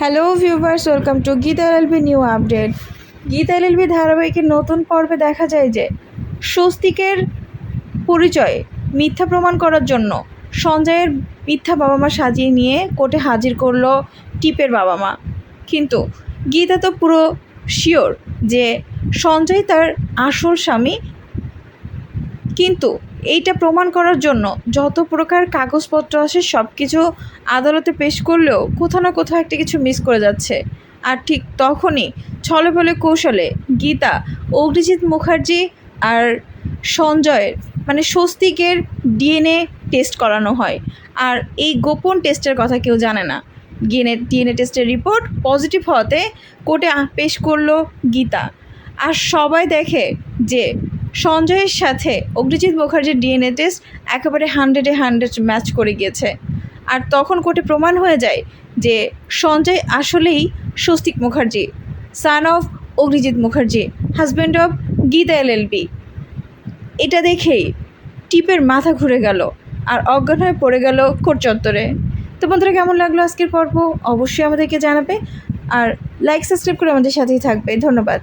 Hello viewers welcome to Geeta LLB new update Geeta LLB ধারাবাহিকের নতুন পর্বে দেখা যায় যে, স্বস্তিকের পরিচয়ে মিথ্যা প্রমাণ করার জন্য সঞ্জয়ের মিথ্যা বাবা মা সাজিয়ে নিয়ে কোর্টে হাজির করল টিপের বাবা মা কিন্তু গীতা তো পুরো শিওর যে সঞ্জয় তার আসল স্বামী কিন্তু এইটা প্রমাণ করার জন্য যত প্রকার কাগজপত্র আসে সব কিছু আদালতে পেশ করলেও কোথাও না কোথাও একটা কিছু মিস করে যাচ্ছে। আর ঠিক তখনই ছলে বলে কৌশলে গীতা, অগ্নিজিৎ মুখার্জি আর সঞ্জয়ের মানে স্বস্তিকের ডিএনএ টেস্ট করানো হয়। আর এই গোপন টেস্টের কথা কেউ জানে না। ডিএনএ ডিএনএ টেস্টের রিপোর্ট পজিটিভ হওয়াতে কোর্টে পেশ করল গীতা। আর সবাই দেখে যে সঞ্জয়ের সাথে অগ্নিজিৎ মুখার্জির ডিএনএ টেস্ট একেবারে হান্ড্রেডে হান্ড্রেড ম্যাচ করে গিয়েছে। আর তখন কোর্টে প্রমাণ হয়ে যায় যে সঞ্জয় আসলেই Swastik Mukherjee son of Agnijit Mukherjee husband of Geeta LLB এটা দেখেই টিপের মাথা ঘুরে গেল আর অজ্ঞান হয়ে পড়ে গেল কোর্ট চত্বরে। তো বন্ধুরা, কেমন লাগল আজকের পর্ব? অবশ্যই আমাদেরকে জানাবে আর লাইক সাবস্ক্রাইব করে আমাদের সাথেই থাকবে। ধন্যবাদ।